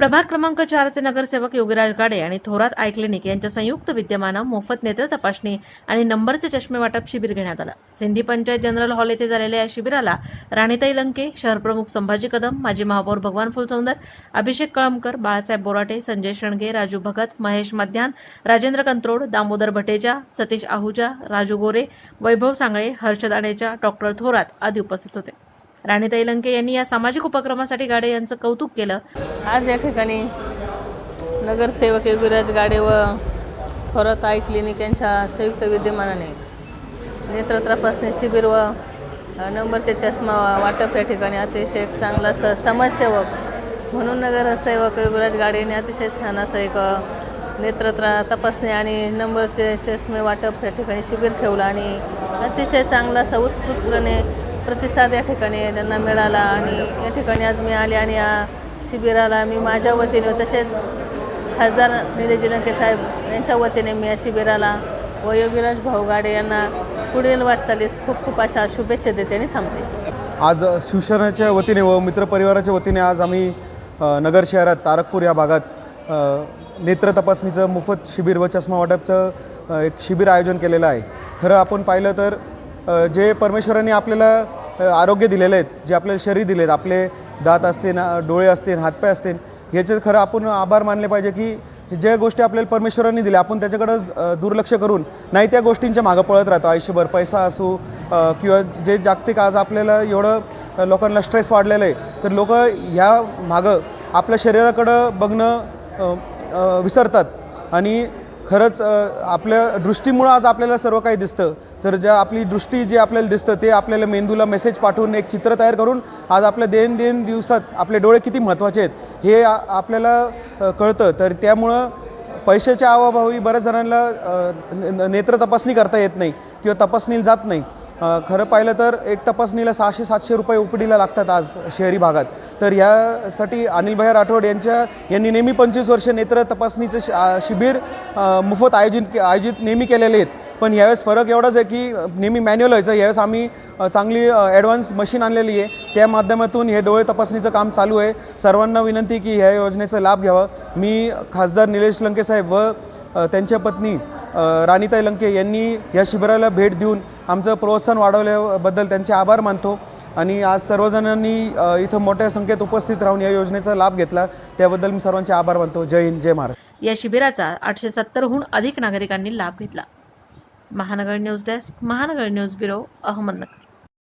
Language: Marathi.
प्रभाग क्रमांक चारचे नगरसेवक योगीराज गाडे आणि थोरात आय क्लिनिक यांच्या संयुक्त विद्यमानं मोफत नेत्र तपासणी आणि नंबरचे चष्मे वाटप शिबिर घेण्यात आलं. सिंधी पंचायत जनरल हॉल येथे झालेल्या या शिबिराला राणीताई लंके शहरप्रमुख संभाजी कदम माजी महापौर भगवान फुलसौंदर अभिषेक कळमकर बाळासाहेब बोराटे संजय शणगे राजू भगत महेश मध्यान राजेंद्र कंत्रोड दामोदर भटेजा सतीश आहुजा राजू गोरे वैभव सांगळे हर्षद आडेजा डॉक्टर थोरात आदी उपस्थित होते. राणीताई लंके यांनी या सामाजिक उपक्रमासाठी गाडे यांचं कौतुक केलं. आज या ठिकाणी नगरसेवक योगीराज गाडे व थोरात आई क्लिनिक यांच्या संयुक्त विद्यमानाने नेत्र तपासणी शिबिर व नंबरचे चष्मा वाटप या ठिकाणी अतिशय एक चांगला असं समाजसेवक म्हणून नगरसेवक योगीराज गाडे यांनी अतिशय छान असं एक नेत्र तपासणी आणि नंबरचे चष्मे वाटप या ठिकाणी शिबिर ठेवलं आणि अतिशय चांगला असं उत्स्फूर्तपणे प्रतिसाद या ठिकाणी त्यांना मिळाला आणि या ठिकाणी आज मी आले आणि या शिबिराला मी माझ्या वतीने तसेच खासदार निलेश लंके साहेब यांच्या वतीने मी या शिबिराला व योगीराज भाऊ गाडे यांना पुढील वाटचालीस खूप खूप अशा शुभेच्छा देते आणि थांबते. आज शिवसेनेच्या वतीने व मित्रपरिवाराच्या वतीने आज आम्ही नगर शहरात तारकपूर या भागात नेत्र तपासणीचं मोफत शिबिर व चष्मा वाटपचं एक शिबिर आयोजन केलेलं आहे. खरं आपण पाहिलं तर जे परमेश्वरांनी आपल्याला आरोग्य दिलेले आहेत जे आपल्याला शरीर दिले आहेत आपले दात असतील डोळे असतील हातपाय असतील ह्याचे खरं आपण आभार मानले पाहिजे की ज्या गोष्टी आपल्याला परमेश्वरांनी दिल्या आपण त्याच्याकडं दुर्लक्ष करून नाही त्या गोष्टींच्या मागं पळत राहतो. आयुष्यभर पैसा असू किंवा जे जागतिक आज आपल्याला एवढं लोकांना स्ट्रेस वाढलेलं आहे तर लोक ह्या मागं आपल्या शरीराकडं बघणं विसरतात. आणि खरंच आपल्या दृष्टीमुळं आज आपल्याला सर्व काही दिसतं. तर ज्या आपली दृष्टी जे आपल्याला दिसतं ते आपल्याला मेंदूला मेसेज पाठवून एक चित्र तयार करून आज आपल्या दैनंदिन देन दिवसात आपले डोळे किती महत्त्वाचे आहेत हे आपल्याला कळतं. तर त्यामुळं पैशाच्या अवाभावी बऱ्याच जणांना नेत्र तपासणी करता येत नाही किंवा तपासणी जात नाही. खरं पाहिलं तर एक तपासणीला सहाशे सातशे रुपये उपडीला लागतात आज शहरी भागात. तर ह्यासाठी अनिलभाई राठोड यांच्या यांनी नेहमी पंचवीस वर्ष नेत्र तपासणीचं शि- शिबिर मोफत आयोजित आयोजित नेहमी केलेले आहेत. पण यावेळेस फरक एवढाच आहे की नेहमी मॅन्युअल व्हायचं. यावेळेस आम्ही चांगली ॲडव्हान्स मशीन आणलेली आहे. त्या माध्यमातून हे डोळे तपासणीचं काम चालू आहे. सर्वांना विनंती की ह्या योजनेचा लाभ घ्यावा. मी खासदार निलेश लंके साहेब व त्यांच्या पत्नी राणीताई लंके यांनी या शिबिराला भेट देऊन आमचं प्रोत्साहन वाढवल्याबद्दल त्यांचे आभार मानतो. आणि आज सर्वजणांनी इथं मोठ्या संख्येत उपस्थित राहून या योजनेचा लाभ घेतला. त्याबद्दल मी सर्वांचे आभार मानतो. जय हिंद जय महाराष्ट्र. या शिबिराचा आठशे सत्तरहून अधिक नागरिकांनी लाभ घेतला. Mahanagar news desk Mahanagar news bureau Ahmednagar.